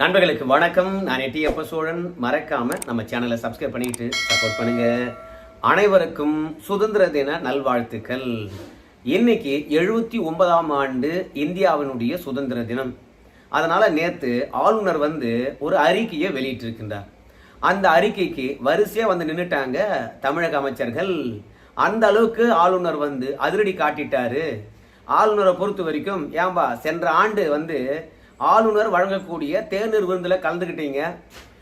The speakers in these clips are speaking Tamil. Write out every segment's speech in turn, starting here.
நண்பர்களுக்கு வணக்கம். நான் எட்டியப்ப சோழன். மறக்காம நம்ம சேனலை சப்ஸ்கிரைப் பண்ணிட்டு சப்போர்ட் பண்ணுங்க. அனைவருக்கும் சுதந்திர தின நல்வாழ்த்துக்கள். இன்னைக்கு எழுபத்தி ஒன்பதாம் ஆண்டு இந்தியாவினுடைய சுதந்திர தினம். அதனால நேத்து ஆளுநர் வந்து ஒரு அறிக்கையை வெளியிட்டிருக்கின்றார். அந்த அறிக்கைக்கு வரிசையா வந்து நின்றுட்டாங்க தமிழக அமைச்சர்கள். அந்த அளவுக்கு ஆளுநர் வந்து அதிரடி காட்டிட்டாரு. ஆளுநரை பொறுத்த வரைக்கும் ஏன்பா சென்ற ஆண்டு வந்து ஆளுநர் வழங்கக்கூடிய தேநீர் விருந்தில் கலந்துக்கிட்டீங்க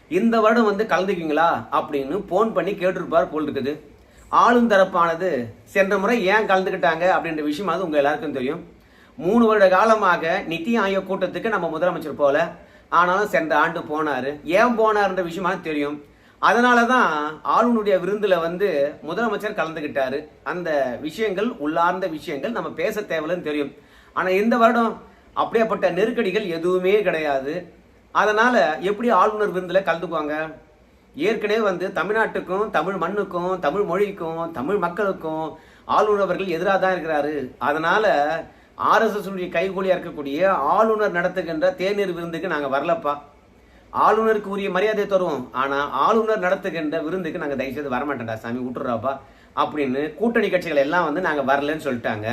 இந்த வருடம் வந்து கலந்துக்கிங்களா? அப்படின்னு ஃபோன் பண்ணி கேட்டிருப்பார் போல் இருக்குது. ஆளும் தரப்பானது சென்ற முறை ஏன் கலந்துக்கிட்டாங்க? அப்படின்ற விஷயம் அது உங்கள் எல்லாருக்கும் தெரியும். மூணு வருட காலமாக நிதி ஆயோக் கூட்டத்துக்கு நம்ம முதலமைச்சர் போல. ஆனாலும் சென்ற ஆண்டு போனார். ஏன் போனார்ன்ற விஷயமா தெரியும். அதனால தான் ஆளுநருடைய விருந்தில் வந்து முதலமைச்சர் கலந்துக்கிட்டாரு அந்த விஷயங்கள் உள்ளார்ந்த விஷயங்கள் நம்ம பேச தேவையில்லைன்னு தெரியும். ஆனால் இந்த வருடம் அப்படியேப்பட்ட நெருக்கடிகள் எதுவுமே கிடையாது. அதனால் எப்படி ஆளுநர் விருந்தில் கலந்துக்குவாங்க? ஏற்கனவே வந்து தமிழ்நாட்டுக்கும் தமிழ் மண்ணுக்கும் தமிழ் மொழிக்கும் தமிழ் மக்களுக்கும் ஆளுநர் அவர்கள் எதிராக தான் இருக்கிறாரு. அதனால் ஆர்எஸ்எஸ் கைகூலியாக இருக்கக்கூடிய ஆளுநர் நடத்துகின்ற தேநீர் விருந்துக்கு நாங்கள் வரலப்பா. ஆளுநருக்கு உரிய மரியாதை தருவோம். ஆனால் ஆளுநர் நடத்துகின்ற விருந்துக்கு நாங்கள் தயவு செய்து வரமாட்டேன்டா சாமி விட்டுறாப்பா அப்படின்னு கூட்டணி கட்சிகள் எல்லாம் வந்து நாங்கள் வரலன்னு சொல்லிட்டாங்க.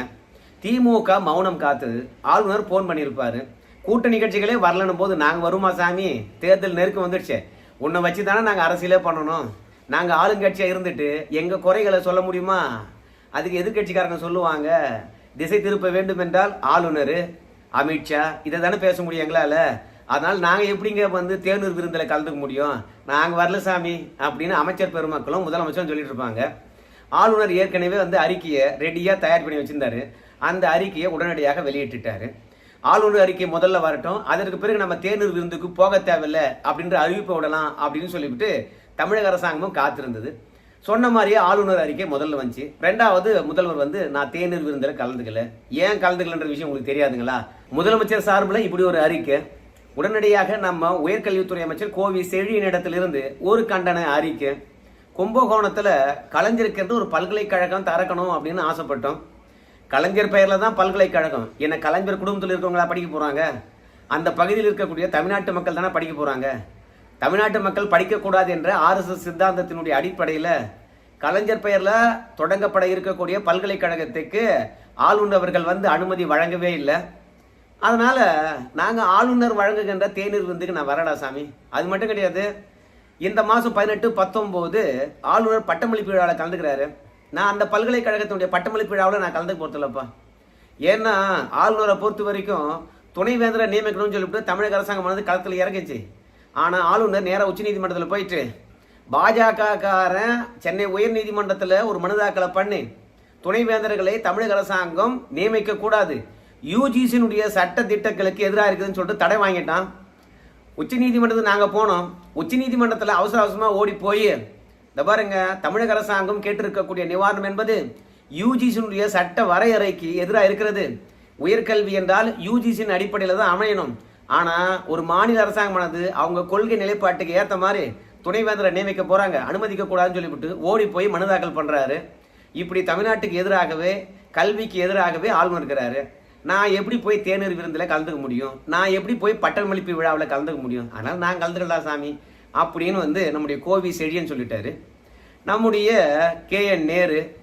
திமுக மௌனம் காத்து ஆளுநர் போன் பண்ணியிருப்பாரு. கூட்ட நிகழ்ச்சிகளே வரலன்னும் போது நாங்கள் வருமா சாமி? தேர்தல் நெருக்கம் வந்துடுச்சே. உன்னை வச்சு தானே நாங்கள் அரசியலே பண்ணணும். நாங்கள் ஆளுங்கட்சியாக இருந்துட்டு எங்கள் குறைகளை சொல்ல முடியுமா? அதுக்கு எதிர்கட்சிக்காரங்க சொல்லுவாங்க திசை திருப்ப வேண்டும் என்றால் ஆளுநர் அமித்ஷா இதை தானே பேச முடியும் எங்களால். அதனால் நாங்கள் எப்படிங்க வந்து தேனூர் விருந்தில் கலந்துக்க முடியும்? நாங்கள் வரல சாமி. அப்படின்னு அமைச்சர் பெருமக்களும் முதலமைச்சரும் சொல்லிட்டு இருப்பாங்க. ஆளுநர் ஏற்கனவே வந்து அறிக்கையை ரெடியாக தயார் பண்ணி வச்சுருந்தாரு. அந்த அறிக்கையை உடனடியாக வெளியிட்டுட்டாரு. ஆளுநர் அறிக்கை முதல்ல வரட்டும் அதற்கு பிறகு நம்ம தேநீர் விருந்துக்கு போக தேவையில்லை அப்படின்ற அறிவிப்பை விடலாம் அப்படின்னு சொல்லிவிட்டு தமிழக அரசாங்கமும் காத்திருந்தது. சொன்ன மாதிரியே ஆளுநர் அறிக்கை முதல்ல வந்துச்சு. ரெண்டாவது முதல்வர் வந்து நான் தேநீர் விருந்தில் கலந்துக்கல. ஏன் கலந்துக்கலன்ற விஷயம் உங்களுக்கு தெரியாதுங்களா? முதலமைச்சர் சார்பில் இப்படி ஒரு அறிக்கை. உடனடியாக நம்ம உயர்கல்வித்துறை அமைச்சர் கோவி செழியனிடத்திலிருந்து ஒரு கண்டன அறிக்கை. கும்பகோணத்தில் கலைஞருக்கு ஒரு பல்கலைக்கழகம் திறக்கணும் அப்படின்னு ஆசைப்பட்டோம். கலைஞர் பெயரில் தான் பல்கலைக்கழகம். என்ன கலைஞர் குடும்பத்தில் இருக்கவங்களா படிக்க போகிறாங்க அந்த பகுதியில் இருக்கக்கூடிய தமிழ்நாட்டு மக்கள் தானே படிக்க போகிறாங்க தமிழ்நாட்டு மக்கள் படிக்கக்கூடாது என்ற ஆர்எஸ்எஸ் சித்தாந்தத்தினுடைய அடிப்படையில் கலைஞர் பெயரில் தொடங்கப்பட இருக்கக்கூடிய பல்கலைக்கழகத்துக்கு ஆளுநர் அவர்கள் வந்து அனுமதி வழங்கவே இல்லை. அதனால் நாங்கள் ஆளுநர் வழங்குகின்ற தேநீர் விருந்துக்கு நான் வரடா சாமி. அது மட்டும் கிடையாது இந்த மாதம் பதினெட்டு பத்தொம்போது ஆளுநர் பட்டமளிப்பு விழாவில் கலந்துக்கிறாரு. நான் அந்த பல்கலைக்கழகத்தினுடைய பட்டமளிப்பு விழாவில் நான் கலந்து போகிறதில்லப்பா ஏன்னா ஆளுநரை பொறுத்த வரைக்கும் துணைவேந்தரை நியமிக்கணும்னு சொல்லிட்டு தமிழக அரசாங்கம் வந்து களத்தில் இறங்கிச்சு. ஆனால் ஆளுநர் நேராக உச்சநீதிமன்றத்தில் போயிட்டு பாஜகக்காரன் சென்னை சென்னை உயர்நீதிமன்றத்தில் ஒரு மனு தாக்கலை பண்ணி துணைவேந்தர்களை தமிழக அரசாங்கம் நியமிக்க கூடாது. யூஜிசியினுடைய சட்ட திட்டங்களுக்கு எதிராக இருக்குதுன்னு சொல்லிட்டு தடை வாங்கிட்டான். உச்ச நீதிமன்றத்துக்கு நாங்கள் போனோம். உச்ச நீதிமன்றத்தில் அவசர அவசரமாக ஓடி போய் இந்த பாருங்க தமிழக அரசாங்கம் கேட்டிருக்கக்கூடிய நிவாரணம் என்பது யூஜிசியினுடைய சட்ட வரையறைக்கு எதிராக இருக்கிறது. உயர்கல்வி என்றால் யூஜிசியின் அடிப்படையில் தான் அமையணும். ஆனால் ஒரு மாநில அரசாங்கமானது அவங்க கொள்கை நிலைப்பாட்டுக்கு ஏற்ற மாதிரி துணைவேந்தரை நியமிக்க போகிறாங்க அனுமதிக்க கூடாதுன்னு சொல்லிவிட்டு ஓடி போய் மனு தாக்கல் பண்ணுறாரு இப்படி தமிழ்நாட்டுக்கு எதிராகவே கல்விக்கு எதிராகவே ஆளுநர் இருக்கிறாரு. நான் எப்படி போய் தேநீர் விருந்தில் கலந்துக்க முடியும்? நான் எப்படி போய் பட்டமளிப்பு விழாவில் கலந்துக்க முடியும்? அதனால் நான் கலந்துக்கலாம் சாமி. அப்படின்னு வந்து நம்முடைய கோவி செழியன் சொல்லிட்டாரு. நம்முடைய கே என் நேரு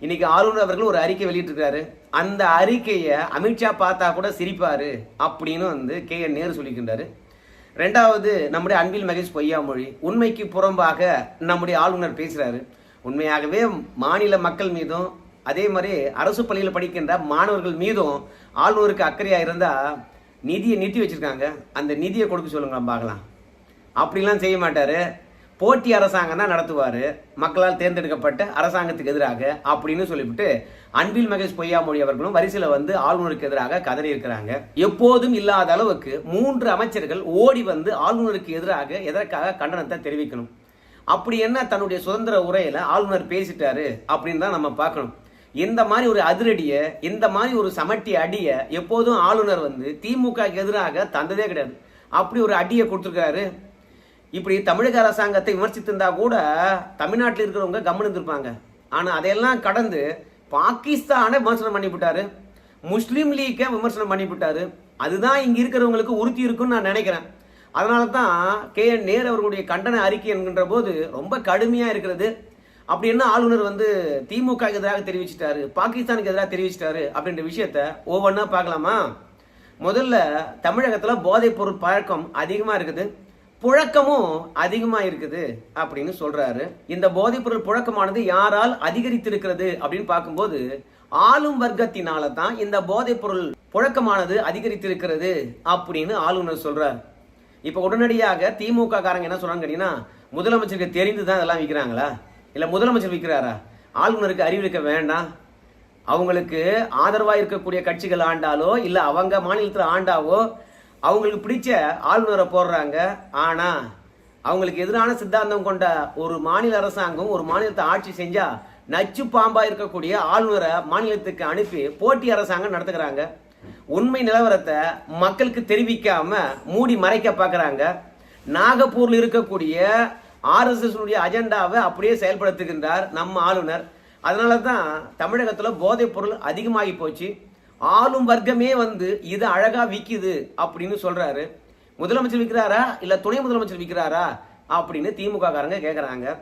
இன்னைக்கு ஆளுநர் அவர்கள் ஒரு அறிக்கை வெளியிட்டிருக்காரு அந்த அறிக்கையை அமித்ஷா பார்த்தா கூட சிரிப்பாரு அப்படின்னு வந்து கே என் நேரு சொல்லிக்கின்றாரு. ரெண்டாவது நம்முடைய அன்பில் மகேஷ் பொய்யாமொழி உண்மைக்கு புறம்பாக நம்முடைய ஆளுநர் பேசுகிறாரு உண்மையாகவே மாநில மக்கள் மீதும் அதே மாதிரி அரசு பள்ளியில் படிக்கின்ற மாணவர்கள் மீதும் ஆளுநருக்கு அக்கறையாக இருந்தால் நிதியை நிறுத்தி வச்சுருக்காங்க. அந்த நிதியை கொடுக்க சொல்லுங்க பார்க்கலாம். அப்படிலாம் செய்ய மாட்டார். போட்டி அரசாங்கம் தான் நடத்துவார். மக்களால் தேர்ந்தெடுக்கப்பட்ட அரசாங்கத்துக்கு எதிராக அப்படின்னு சொல்லிவிட்டு அன்பில் மகேஷ் பொய்யாமொழி அவர்களும் வரிசையில் வந்து ஆளுநருக்கு எதிராக கதறி இருக்கிறாங்க. எப்போதும் இல்லாத அளவுக்கு மூன்று அமைச்சர்கள் ஓடி வந்து ஆளுநருக்கு எதிராக எதற்காக கண்டனத்தை தெரிவிக்கணும். அப்படி என்ன தன்னுடைய சுதந்திர உரையில ஆளுநர் பேசிட்டாரு அப்படின்னு தான் நம்ம பார்க்கணும். இந்த மாதிரி ஒரு அதிரடியை இந்த மாதிரி ஒரு சமட்டி அடியை எப்போதும் ஆளுநர் வந்து திமுக எதிராக தந்ததே கிடையாது. அப்படி ஒரு அடியை கொடுத்துருக்காரு இப்படி தமிழக அரசாங்கத்தை விமர்சித்திருந்தா கூட தமிழ்நாட்டில் இருக்கிறவங்க கவனம் இருந்திருப்பாங்க. அதையெல்லாம் கடந்து பாகிஸ்தானை விமர்சனம் பண்ணிவிட்டாரு முஸ்லீம் லீக்கை விமர்சனம் பண்ணிவிட்டாரு அதுதான் இங்கே இருக்கிறவங்களுக்கு உறுதி இருக்குன்னு நான் நினைக்கிறேன். அதனால தான் கே. என். நேர் அவர்களுடைய கண்டன அறிக்கை என்கின்ற போது ரொம்ப கடுமையாக இருக்கிறது. அப்படி என்ன ஆளுநர் வந்து திமுக எதிராக தெரிவிச்சிட்டாரு பாகிஸ்தானுக்கு எதிராக தெரிவிச்சிட்டாரு அப்படின்ற விஷயத்த ஒவ்வொன்றா பார்க்கலாமா? முதல்ல தமிழகத்தில் போதைப் பொருள் பழக்கம் அதிகமாக இருக்குது. புழக்கமும் அதிகமாக இருக்குது அப்படின்னு சொல்றாரு. இந்த போதைப்பொருள் புழக்கமானது யாரால் அதிகரித்திருக்கிறது அப்படின்னு பார்க்கும்போது ஆளும் வர்க்கத்தினால தான் இந்த போதைப்பொருள் புழக்கமானது அதிகரித்திருக்கிறது அப்படின்னு ஆளுநர் சொல்றார். இப்போ உடனடியாக திமுக காரங்க என்ன சொல்கிறாங்க கேட்டீங்கன்னா முதலமைச்சருக்கு தெரிந்து தான் இதெல்லாம் விற்கிறாங்களா இல்லை முதலமைச்சர் விற்கிறாரா ஆளுநருக்கு அறிவிக்க வேண்டாம். அவங்களுக்கு ஆதரவாக இருக்கக்கூடிய கட்சிகள் ஆண்டாலோ இல்லை அவங்க மாநிலத்தில் ஆண்டாவோ அவங்களுக்கு பிடிச்ச ஆளுநரை போடுறாங்க. ஆனால் அவங்களுக்கு எதிரான சித்தாந்தம் கொண்ட ஒரு மாநில அரசாங்கம் ஒரு மாநிலத்தை ஆட்சி செஞ்சா நச்சு பாம்பா இருக்கக்கூடிய ஆளுநரை மாநிலத்துக்கு அனுப்பி போட்டி அரசாங்கம் நடத்துகிறாங்க. உண்மை நிலவரத்தை மக்களுக்கு தெரிவிக்காம மூடி மறைக்க பார்க்குறாங்க நாகப்பூரில் இருக்கக்கூடிய ஆர்எஸ்எஸ் அஜெண்டாவை அப்படியே செயல்படுத்துகின்றார் நம்ம ஆளுநர். அதனால தான் தமிழகத்தில் போதைப் பொருள் அதிகமாகி போச்சு. ஆளும் வர்க்கமே வந்து இது அழகா விக்குது அப்படின்னு சொல்றாரு. முதலமைச்சர் விற்கிறாரா இல்ல துணை முதலமைச்சர் விற்கிறாரா அப்படின்னு திமுக காரங்க கேக்குறாங்க.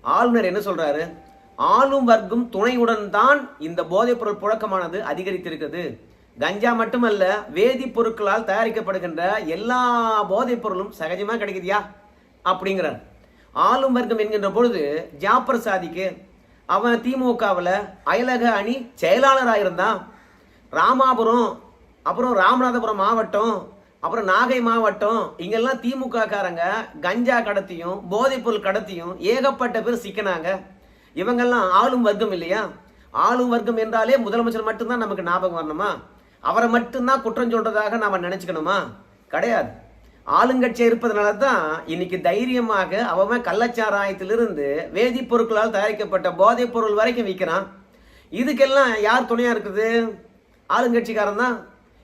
ஆளுநர் என்ன சொல்றாரு? ஆளும் வர்க்கம் துணையுடன் தான் இந்த போதைப் பொருள் புழக்கமானது அதிகரித்திருக்குது கஞ்சா மட்டுமல்ல வேதிப்பொருட்களால் தயாரிக்கப்படுகின்ற எல்லா போதைப் பொருளும் சகஜமா கிடைக்குதியா? அப்படிங்கிறார். ஆளும் வர்க்கம் என்கின்ற பொழுது ஜாப்பர் சாதிக்கு அவன் திமுகவில் அயலக அணி செயலாளராக இருந்தான் ராமாபுரம் அப்புறம் ராமநாதபுரம் மாவட்டம் அப்புறம் நாகை மாவட்டம் இங்கெல்லாம் திமுக காரங்க கஞ்சா கடத்தியும் போதைப்பொருள் கடத்தியும் ஏகப்பட்ட பேர் சிக்கினாங்க. இவங்கெல்லாம் ஆளும் வர்க்கம் இல்லையா? ஆளும் வர்க்கம் என்றாலே முதலமைச்சர் மட்டும்தான் நமக்கு ஞாபகம் வரணுமா? அவரை மட்டும்தான் குற்றம் சொல்றதாக நாம நினைச்சுக்கணுமா? கிடையாது. ஆளுங்கட்சியாக இருப்பதனால தான் இன்னைக்கு தைரியமாக அவன் கள்ளச்சாராயத்திலிருந்து வேதிப்பொருட்களால் தயாரிக்கப்பட்ட போதைப் பொருள் வரைக்கும் விற்கிறான் இதுக்கெல்லாம் யார் துணையா இருக்குது? ஆளுங்கட்சிக்காரன் தான்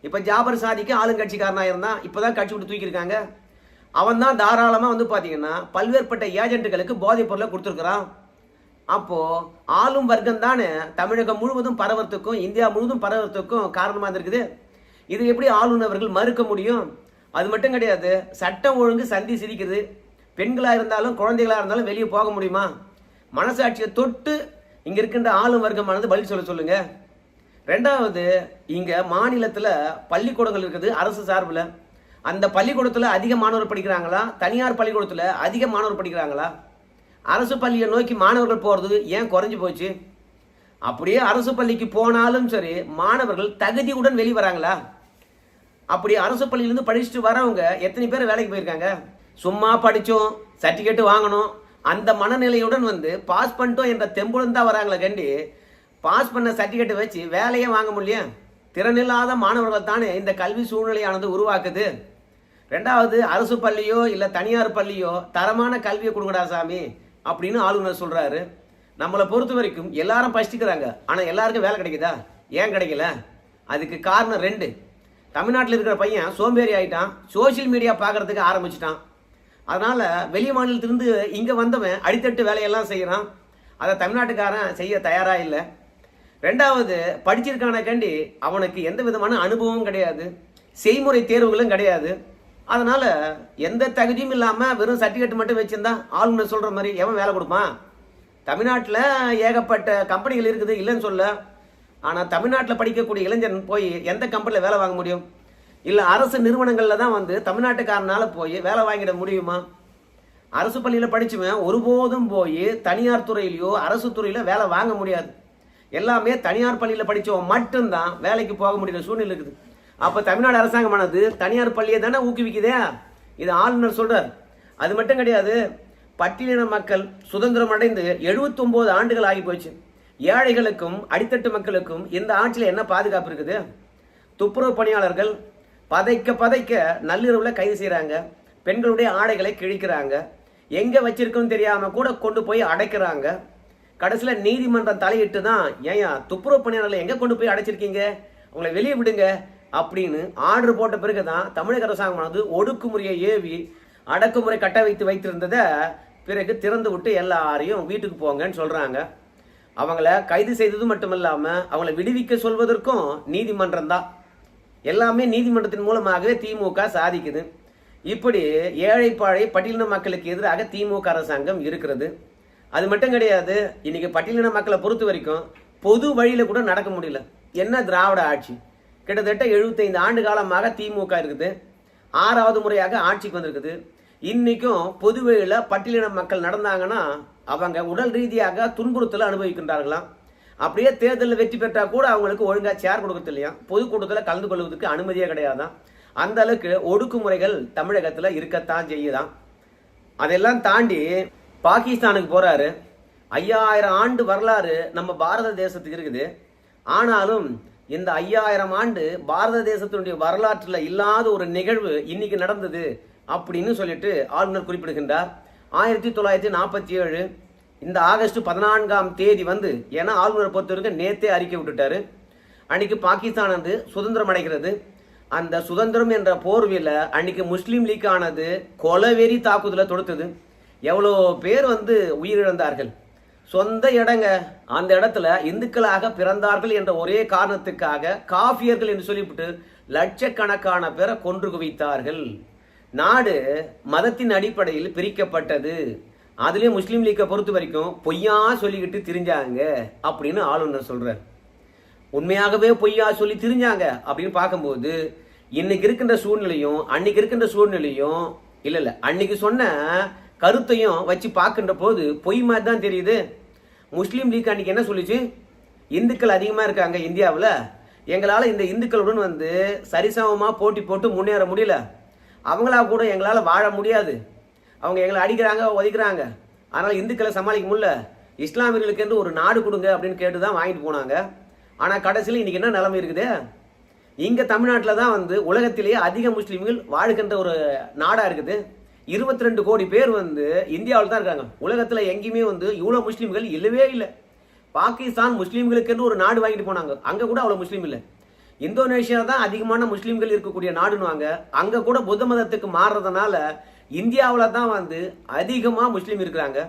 இப்போ ஜாபர் சாதிக்கு ஆளுங்கட்சிக்காரனாக இருந்தான் இப்பதான் கட்சி விட்டு தூக்கியிருக்காங்க. அவன் தான் தாராளமாக வந்து பார்த்தீங்கன்னா பல்வேறுபட்ட ஏஜென்ட்டுகளுக்கு போதைப் பொருளை கொடுத்துருக்குறான். அப்போ ஆளும் வர்க்கம் தானே தமிழகம் முழுவதும் பரவறதுக்கும் இந்தியா முழுவதும் பரவறதுக்கும் காரணமாக இருந்திருக்குது. இது எப்படி ஆளுநர்கள் மறுக்க முடியும்? அது மட்டும் கிடையாது சட்டம் ஒழுங்கு சந்தி சிரிக்குது. பெண்களாக இருந்தாலும் குழந்தைகளாக இருந்தாலும் வெளியே போக முடியுமா? மனசாட்சியை தொட்டு இங்கே இருக்கின்ற ஆளும் வர்க்கமானது பதில் சொல்ல சொல்லுங்கள் ரெண்டாவது இங்கே மாநிலத்தில் பள்ளிக்கூடங்கள் இருக்குது அரசு சார்பில். அந்த பள்ளிக்கூடத்தில் அதிக மாணவர் படிக்கிறாங்களா? தனியார் பள்ளிக்கூடத்தில் அதிக மாணவர் படிக்கிறாங்களா? அரசு பள்ளியை நோக்கி மாணவர்கள் போகிறது ஏன் குறைஞ்சு போச்சு? அப்படியே அரசு பள்ளிக்கு போனாலும் சரி மாணவர்கள் தகுதியுடன் வெளிவராங்களா அப்படி அரசு பள்ளியிலேருந்து படிச்சுட்டு வரவங்க எத்தனை பேர் வேலைக்கு போயிருக்காங்க? சும்மா படித்தோம் சர்டிஃபிகேட்டு வாங்கணும். அந்த மனநிலையுடன் வந்து பாஸ் பண்ணிட்டோம் என்ற தெம்புடன் தான் வராங்களே கண்டி பாஸ் பண்ண சர்டிஃபிகேட் வச்சு வேலையே வாங்க முடியும் திறனில்லாத மாணவர்கள் தானே இந்த கல்வி சூழ்நிலையானது உருவாக்குது. ரெண்டாவது அரசு பள்ளியோ இல்லை தனியார் பள்ளியோ தரமான கல்வியை கொடுங்கடா சாமி அப்படின்னு ஆளுநர் சொல்கிறாரு நம்மளை பொறுத்த வரைக்கும் எல்லாரும் பசிக்கிறாங்க ஆனால் எல்லாருக்கும் வேலை கிடைக்குதா? ஏன் கிடைக்கல? அதுக்கு காரணம் ரெண்டு. தமிழ்நாட்டில் இருக்கிற பையன் சோம்பேறி ஆகிட்டான் சோஷியல் மீடியா பார்க்கறதுக்கு ஆரம்பிச்சிட்டான். அதனால் வெளி மாநிலத்திலிருந்து இங்கே வந்தவன் அடித்தட்டு வேலையெல்லாம் செய்கிறான் அதை தமிழ்நாட்டுக்காரன் செய்ய தயாராக இல்லை. ரெண்டாவது படிச்சிருக்கான கண்டி அவனுக்கு எந்த விதமான அனுபவமும் கிடையாது. செய்முறை தேர்வுகளும் கிடையாது. அதனால எந்த தகுதியும் இல்லாமல் வெறும் சர்டிஃபிகேட் மட்டும் வச்சிருந்தா ஆளுநர் சொல்ற மாதிரி எவன் வேலை கொடுப்பான்? தமிழ்நாட்டில் ஏகப்பட்ட கம்பெனிகள் இருக்குது இல்லைன்னு சொல்ல. ஆனால் தமிழ்நாட்டில் படிக்கக்கூடிய இளைஞன் போய் எந்த கம்பெனியில் வேலை வாங்க முடியும்? இல்லை அரசு நிறுவனங்களில் தான் வந்து தமிழ்நாட்டுக்காரனால போய் வேலை வாங்கிட முடியுமா? அரசு பள்ளியில் படிச்சுவேன் ஒருபோதும் போய் தனியார் துறையிலையோ அரசு துறையில வேலை வாங்க முடியாது. எல்லாமே தனியார் பள்ளியில் படித்தவன் மட்டும்தான் வேலைக்கு போக முடியுற சூழ்நிலை இருக்குது. அப்போ தமிழ்நாடு அரசாங்கமானது தனியார் பள்ளியை தானே ஊக்குவிக்குதே? இது ஆளுநர் சொல்கிறார் அது மட்டும் கிடையாது பட்டியலின மக்கள் சுதந்திரம் அடைந்து 79 ஆண்டுகள் ஆகி போச்சு. ஏழைகளுக்கும் அடித்தட்டு மக்களுக்கும் இந்த ஆட்சியில் என்ன பாதுகாப்பு இருக்குது? துப்புரவு பணியாளர்கள் பதைக்க பதைக்க நள்ளிரவில் கைது செய்கிறாங்க பெண்களுடைய ஆடைகளை கிழிக்கிறாங்க. எங்கே வச்சிருக்கோன்னு தெரியாமல் கூட கொண்டு போய் அடைக்கிறாங்க. கடைசியில் நீதிமன்றம் தலையிட்டு தான் ஏயா துப்புரவு பணியாளர்களை எங்கே கொண்டு போய் அடைச்சிருக்கீங்க? உங்களை வெளியே விடுங்க அப்படின்னு ஆர்டர் போட்ட பிறகு தான் தமிழக அரசாங்கமானது ஒடுக்குமுறையை ஏவி அடக்குமுறை கட்ட வைத்து வைத்திருந்ததை பிறகு திறந்து விட்டு எல்லாரையும் வீட்டுக்கு போங்கன்னு சொல்கிறாங்க அவங்கள கைது செய்தது மட்டும் இல்லாமல் அவங்கள விடுவிக்க சொல்வதற்கும் நீதிமன்றம் தான். எல்லாமே நீதிமன்றத்தின் மூலமாகவே திமுக சாதிக்குது. இப்படி ஏழைப்பாழை பட்டியலின மக்களுக்கு எதிராக திமுக அரசாங்கம் இருக்கிறது. அது மட்டும் கிடையாது இன்னைக்கு பட்டியலின மக்களை பொறுத்த வரைக்கும் பொது வழியில் கூட நடக்க முடியல. என்ன திராவிட ஆட்சி? கிட்டத்தட்ட 75 ஆண்டு காலமாக திமுக இருக்குது. ஆறாவது முறையாக ஆட்சிக்கு வந்திருக்குது. இன்னைக்கும் பொது வழியில் பட்டியலின மக்கள் நடந்தாங்கன்னா அவங்க உடல் ரீதியாக துன்புறுத்தலை அனுபவிக்கின்றார்களாம். அப்படியே தேர்தலில் வெற்றி பெற்றால் கூட அவங்களுக்கு ஒழுங்காக சேர் கொடுக்கறது இல்லையா? பொதுக்கூட்டத்தில் கலந்து கொள்வதற்கு அனுமதியே கிடையாதான் அந்த அளவுக்கு ஒடுக்குமுறைகள் தமிழகத்தில் இருக்கத்தான் செய்யுதான் அதெல்லாம் தாண்டி பாகிஸ்தானுக்கு போகிறாரு ஐயாயிரம் ஆண்டு வரலாறு நம்ம பாரத தேசத்துக்கு இருக்குது. ஆனாலும் இந்த ஐயாயிரம் ஆண்டு பாரத தேசத்தினுடைய வரலாற்றில் இல்லாத ஒரு நிகழ்வு இன்னைக்கு நடந்தது அப்படின்னு சொல்லிட்டு ஆளுநர் குறிப்பிடுகின்றார். ஆயிரத்தி தொள்ளாயிரத்தி நாற்பத்தி ஏழு இந்த ஆகஸ்ட் பதினான்காம் தேதி வந்து ஏன்னா ஆளுநரை பொறுத்த வரைக்கும் நேத்தே அறிக்கை விட்டுட்டாரு. அன்னைக்கு பாகிஸ்தான் வந்து சுதந்திரம் அடைகிறது. அந்த சுதந்திரம் என்ற போர்வையில் அன்னைக்கு முஸ்லீம் லீக் ஆனது கொலவெறி தாக்குதலை தொடுத்தது. எவ்வளோ பேர் வந்து உயிரிழந்தார்கள்? சொந்த இடங்க அந்த இடத்துல இந்துக்களாக பிறந்தார்கள் என்ற ஒரே காரணத்துக்காக காஃபியர்கள் என்று சொல்லிவிட்டு லட்சக்கணக்கான பேரை கொன்று குவித்தார்கள். நாடு மதத்தின் அடிப்படையில் பிரிக்கப்பட்டது. அதுலேயும் முஸ்லீம் லீக்கை பொறுத்த வரைக்கும் பொய்யா சொல்லிக்கிட்டு திரிஞ்சாங்க அப்படின்னு ஆளுநர் சொல்கிறார் உண்மையாகவே பொய்யா சொல்லி திரிஞ்சாங்க அப்படின்னு பார்க்கும்போது இன்னைக்கு இருக்கின்ற சூழ்நிலையும் அன்னைக்கு இருக்கின்ற சூழ்நிலையும் இல்லை இல்லை அன்னைக்கு சொன்ன கருத்தையும் வச்சு பார்க்கின்ற போது பொய் மாதிரி தான் தெரியுது. முஸ்லீம் லீக் அன்னைக்கு என்ன சொல்லிச்சு? இந்துக்கள் அதிகமாக இருக்காங்க இந்தியாவில். எங்களால் இந்த இந்துக்களுடன் வந்து சரிசமமாக போட்டி போட்டு முன்னேற முடியல. அவங்களா கூட எங்களால் வாழ முடியாது. அவங்க எங்களை அடிக்கிறாங்க உதைக்கிறாங்க அதனால் இந்துக்களை சமாளிக்க முடியல. இஸ்லாமியர்களுக்கு என்று ஒரு நாடு கொடுங்க அப்படின்னு கேட்டு தான் வாங்கிட்டு போனாங்க. ஆனால் கடைசியில் இன்றைக்கி என்ன நிலைமை இருக்குது? இங்கே தமிழ்நாட்டில் தான் வந்து உலகத்திலேயே அதிக முஸ்லீம்கள் வாழ்கின்ற ஒரு நாடாக இருக்குது. இருபத்தி ரெண்டு கோடி பேர் வந்து இந்தியாவில் தான் இருக்காங்க. உலகத்தில் எங்கேயுமே வந்து இவ்வளோ முஸ்லீம்கள் இல்லவே இல்லை. பாகிஸ்தான் முஸ்லீம்களுக்குன்னு ஒரு நாடு வாங்கிட்டு போனாங்க. அங்கே கூட அவ்வளோ முஸ்லீம் இல்லை. இந்தோனேஷியா தான் அதிகமான முஸ்லீம்கள் இருக்கக்கூடிய நாடுன்னுவாங்க. அங்கே கூட புத்த மதத்துக்கு மாறுறதுனால இந்தியாவில் தான் வந்து அதிகமாக முஸ்லீம் இருக்கிறாங்க.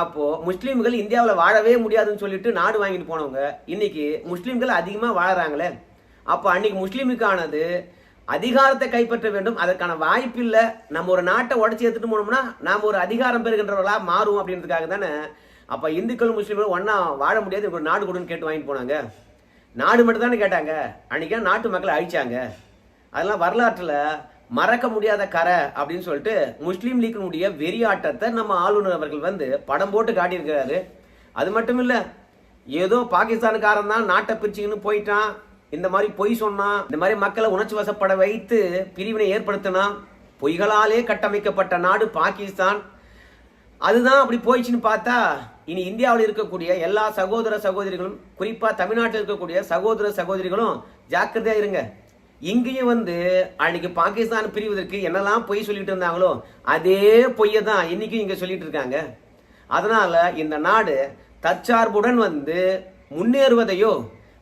அப்போது முஸ்லீம்கள் இந்தியாவில் வாழவே முடியாதுன்னு சொல்லிட்டு நாடு வாங்கிட்டு போனவங்க இன்னைக்கு முஸ்லீம்கள் அதிகமாக வாழறாங்களே. அப்போ அன்னைக்கு முஸ்லீமுக்கானது அதிகாரத்தை கைப்பற்ற வேண்டும். அதற்கான வாய்ப்பு இல்லை. நம்ம ஒரு நாட்டை உடச்சி எடுத்துட்டு போனோம்னா நாம் ஒரு அதிகாரம் பெறுகின்றவர்களாக மாறுவோம் அப்படின்றதுக்காக தானே? அப்போ இந்துக்கள் முஸ்லீம்கள் ஒன்றா வாழ முடியாது. ஒரு நாடு கொடுன்னு கேட்டு வாங்கிட்டு போனாங்க. நாடு மட்டும் தானே கேட்டாங்க. அன்றைக்கி நாட்டு மக்களை அழிச்சாங்க. அதெல்லாம் வரலாற்றில் மறக்க முடியாத கரை அப்படின்னு சொல்லிட்டு முஸ்லீம் லீக்கினுடைய வெறியாட்டத்தை நம்ம ஆளுநர் அவர்கள் வந்து படம் போட்டு காட்டியிருக்கிறாரு. அது மட்டும் இல்லை ஏதோ பாகிஸ்தானுக்காரன் தான் நாட்டை பிரிச்சுக்கின்னு போயிட்டான். இந்த மாதிரி பொய் சொன்னா இந்த மாதிரி மக்களை உணர்ச்சி வசப்பட வைத்து பிரிவினை ஏற்படுத்தினா பொய்களாலே கட்டமைக்கப்பட்ட நாடு பாகிஸ்தான். அதுதான் அப்படி போயிடுச்சுன்னு பார்த்தா இனி இந்தியாவில் இருக்கக்கூடிய எல்லா சகோதர சகோதரிகளும் குறிப்பாக தமிழ்நாட்டில் இருக்கக்கூடிய சகோதர சகோதரிகளும் ஜாக்கிரதையாக இருங்க. இங்கேயும் வந்து அன்னைக்கு பாகிஸ்தான் பிரிவதற்கு என்னெல்லாம் பொய் சொல்லிட்டு இருந்தாங்களோ அதே பொய்யை தான் இன்னைக்கும் இங்கே சொல்லிட்டு இருக்காங்க. அதனால் இந்த நாடு தற்சார்புடன் வந்து முன்னேறுவதையோ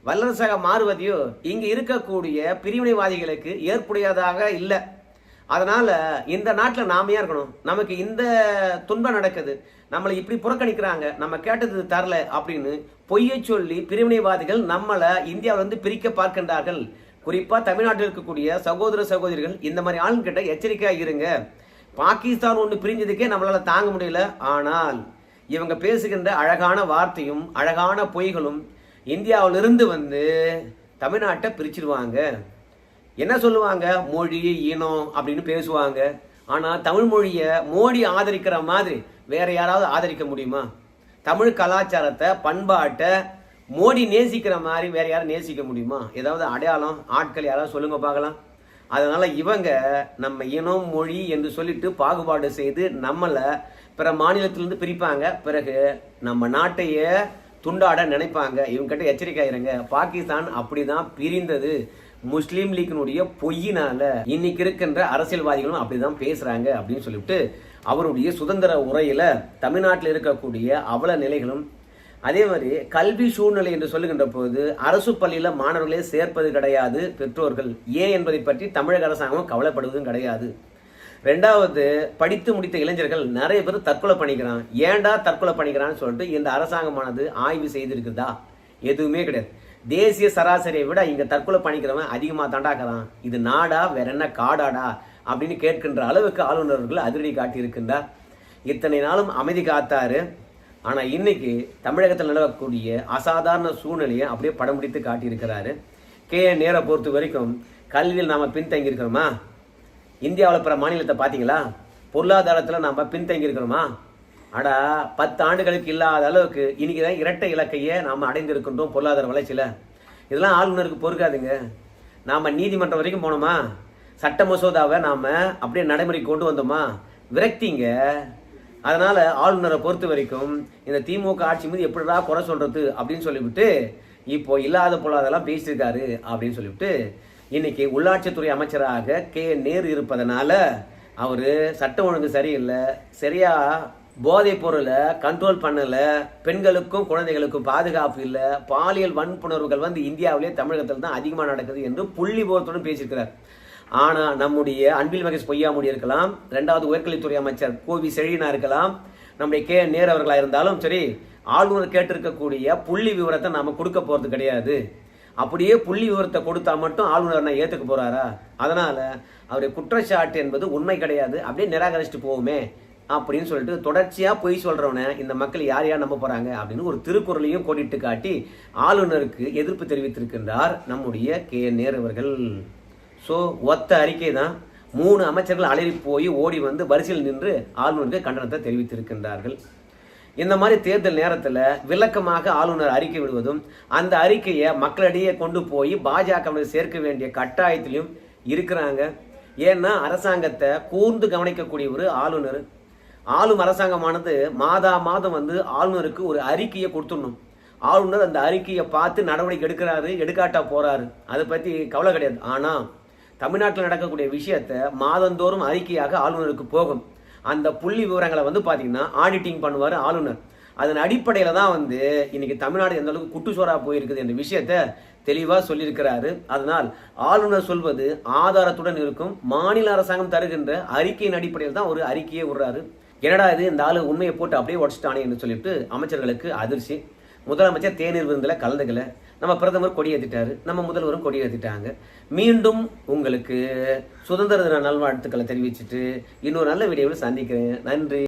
வல்லரசாக மாறுவதையோ இங்கு இருக்கக்கூடிய பிரிவினைவாதிகளுக்கு ஏற்புடையதாக இல்லை. அதனால் இந்த நாட்டில் நாமையாக இருக்கணும்? நமக்கு இந்த துன்பம் நடக்குது. நம்மளை இப்படி புறக்கணிக்கிறாங்க. நம்ம கேட்டது தரல அப்படின்னு பொய்யை சொல்லி பிரிவினைவாதிகள் நம்மளை இந்தியாவிலிருந்து பிரிக்க பார்க்கின்றார்கள். குறிப்பாக தமிழ்நாட்டில் இருக்கக்கூடிய சகோதர சகோதரிகள் இந்த மாதிரி ஆளுங்கிட்ட எச்சரிக்கையாக இருங்க. பாகிஸ்தான் ஒன்று பிரிஞ்சதுக்கே நம்மளால் தாங்க முடியல. ஆனால் இவங்க பேசுகின்ற அழகான வார்த்தையும் அழகான பொய்களும் இந்தியாவிலிருந்து வந்து தமிழ்நாட்டை பிரிச்சிடுவாங்க என்ன சொல்லுவாங்க? மொழி இனம் அப்படின்னு பேசுவாங்க. ஆனால் தமிழ் மொழியை மோடி ஆதரிக்கிற மாதிரி வேற யாராவது ஆதரிக்க முடியுமா? தமிழ் கலாச்சாரத்தை பண்பாட்டை மோடி நேசிக்கிற மாதிரி வேற யாரும் நேசிக்க முடியுமா? ஏதாவது அடையாளம் ஆட்கள் யாராவது சொல்லுங்க பார்க்கலாம். அதனால இவங்க நம்ம இனம் மொழி என்று சொல்லிட்டு பாகுபாடு செய்து நம்மளை பிற மாநிலத்திலிருந்து பிரிப்பாங்க. பிறகு நம்ம நாட்டையே துண்டாட நினைப்பாங்க. இவங்ககிட்ட எச்சரிக்கை இருங்க பாகிஸ்தான் அப்படிதான் பிரிந்தது. முஸ்லீம் லீக்கினுடைய பொய்யினால இன்னைக்கு இருக்கின்ற அரசியல்வாதிகளும் அப்படிதான் பேசுறாங்க அப்படின்னு சொல்லிட்டு அவருடைய சுதந்திர உரையில தமிழ்நாட்டில் இருக்கக்கூடிய அவல நிலைகளும் அதே மாதிரி கல்வி சூழ்நிலை என்று சொல்லுகின்ற போது அரசு பள்ளியில மாணவர்களே சேர்ப்பது கிடையாது பெற்றோர்கள். ஏன் என்பதை பற்றி தமிழக அரசாங்கம் கவலைப்படுவதும் கிடையாது. ரெண்டாவது படித்து முடித்த இளைஞர்கள் நிறைய பேர் தற்கொலை பண்ணிக்கிறான் ஏன்டா தற்கொலை பண்ணிக்கிறான்னு சொல்லிட்டு இந்த அரசாங்கமானது ஆய்வு செய்திருக்குதா? எதுவுமே கிடையாது. தேசிய சராசரியை விட இங்கே தற்கொலை பண்ணிக்கிறவன் அதிகமாக தாண்டாக்கிறான் இது நாடா வேற என்ன காடாடா அப்படின்னு கேட்கின்ற அளவுக்கு ஆளுநர்கள் அதிரடி காட்டியிருக்கின்றார் இத்தனை நாளும் அமைதி காத்தாரு. ஆனால் இன்னைக்கு தமிழகத்தில் நிலவக்கூடிய அசாதாரண சூழ்நிலையை அப்படியே படம் பிடித்து காட்டியிருக்கிறாரு. கே நேரை பொறுத்த வரைக்கும் கல்வியில் நாம் பின்தங்கியிருக்கிறோமா? இந்தியாவில் பிற மாநிலத்தை பார்த்தீங்களா பொருளாதாரத்தில் நாம் பின்தங்கி இருக்கிறோமா? அடா பத்து ஆண்டுகளுக்கு இல்லாத அளவுக்கு இன்னைக்கு தான் இரட்டை இலக்கையே நாம் அடைந்திருக்கின்றோம் பொருளாதார வளர்ச்சியில். இதெல்லாம் ஆளுநருக்கு பொறுக்காதுங்க. நாம் நீதிமன்றம் வரைக்கும் போனோமா? சட்ட மசோதாவை நாம் அப்படியே நடைமுறைக்கு கொண்டு வந்தோமா? விரக்திங்க. அதனால் ஆளுநரை பொறுத்த வரைக்கும் இந்த திமுக ஆட்சி மீது எப்படிடா குறை சொல்கிறது அப்படின்னு சொல்லிவிட்டு இப்போ இல்லாத பொல்லாதெல்லாம் பேசியிருக்காரு அப்படின்னு சொல்லிவிட்டு இன்னைக்கு உள்ளாட்சித்துறை அமைச்சராக கே. நேரு இருப்பதனால அவர் சட்டம் ஒழுங்கு சரியில்லை சரியா போதைப் பொருளை கண்ட்ரோல் பண்ணல பெண்களுக்கும் குழந்தைகளுக்கும் பாதுகாப்பு இல்லை பாலியல் வன்புணர்வுகள் வந்து இந்தியாவிலே தமிழகத்தில் தான் அதிகமாக நடக்குது என்று புள்ளி போரத்துடன் பேசியிருக்கிறார். ஆனால் நம்முடைய அன்பில் மகேஷ் பொய்யாமுடி இருக்கலாம் ரெண்டாவது உயர்கல்வித்துறை அமைச்சர் கோவி செழினா இருக்கலாம் நம்முடைய கே. நேர் அவர்களாக இருந்தாலும் சரி ஆளுநர் கேட்டிருக்கக்கூடிய புள்ளி விவரத்தை நாம் கொடுக்க போகிறது கிடையாது. அப்படியே புள்ளி விவரத்தை கொடுத்தா மட்டும் ஆளுநர் நான் ஏற்றுக்க போகிறாரா அதனால் அவருடைய குற்றச்சாட்டு என்பது உண்மை கிடையாது. அப்படியே நிராகரிச்சுட்டு போவோமே அப்படின்னு சொல்லிட்டு தொடர்ச்சியாக பொய் சொல்கிறவனை இந்த மக்கள் யார் யார் நம்ப போகிறாங்க அப்படின்னு ஒரு திருக்குறளையும் கோடிட்டு காட்டி ஆளுநருக்கு எதிர்ப்பு தெரிவித்திருக்கின்றார் நம்முடைய கே. நேர் அவர்கள். ஸோ ஒத்த அறிக்கை தான் மூணு அமைச்சர்கள் அலறி போய் ஓடி வந்து வரிசையில் நின்று ஆளுநருக்கு கண்டனத்தை தெரிவித்திருக்கின்றார்கள். இந்த மாதிரி தேர்தல் நேரத்தில் விளக்கமாக ஆளுநர் அறிக்கை விடுவதும் அந்த அறிக்கையை மக்களிடையே கொண்டு போய் பாஜக சேர்க்க வேண்டிய கட்டாயத்திலையும் இருக்கிறாங்க. ஏன்னா அரசாங்கத்தை கூர்ந்து கவனிக்கக்கூடிய ஒரு ஆளுநர். ஆளும் அரசாங்கமானது மாதா மாதம் வந்து ஆளுநருக்கு ஒரு அறிக்கையை கொடுத்துடணும். ஆளுநர் அந்த அறிக்கையை பார்த்து நடவடிக்கை எடுக்கிறாரு எடுக்காட்டா போறாரு. அதை பத்தி கவலை கிடையாது. ஆனா தமிழ்நாட்டில் நடக்கக்கூடிய விஷயத்த மாதந்தோறும் அறிக்கையாக ஆளுநருக்கு போகும். அந்த புள்ளி விவரங்களை வந்து பார்த்தீங்கன்னா ஆடிட்டிங் பண்ணுவார் ஆளுநர். அதன் அடிப்படையில் தான் வந்து இன்னைக்கு தமிழ்நாடு எந்த அளவுக்கு குட்டுச்சோராக போயிருக்குது என்ற விஷயத்த தெளிவாக சொல்லியிருக்கிறாரு. அதனால் ஆளுநர் சொல்வது ஆதாரத்துடன் இருக்கும். மாநில அரசாங்கம் தருகின்ற அறிக்கையின் அடிப்படையில் தான் ஒரு அறிக்கையை விடுறாரு. என்னடா இது? இந்த ஆளு உண்மையை போட்டு அப்படியே உடச்சிட்டானே என்று சொல்லிட்டு அமைச்சர்களுக்கு அதிர்ச்சி. முதலமைச்சர் தேநீர் விருந்தில் கலந்துக்கல. நம்ம பிரதமர் கொடியேற்றிட்டாரு நம்ம முதல்வரும் கொடியேற்றிட்டாங்க மீண்டும் உங்களுக்கு சுதந்திர தின நல்வாழ்த்துக்களை தெரிவிச்சுட்டு இன்னொரு நல்ல வீடியோவில் சந்திக்கிறேன். நன்றி.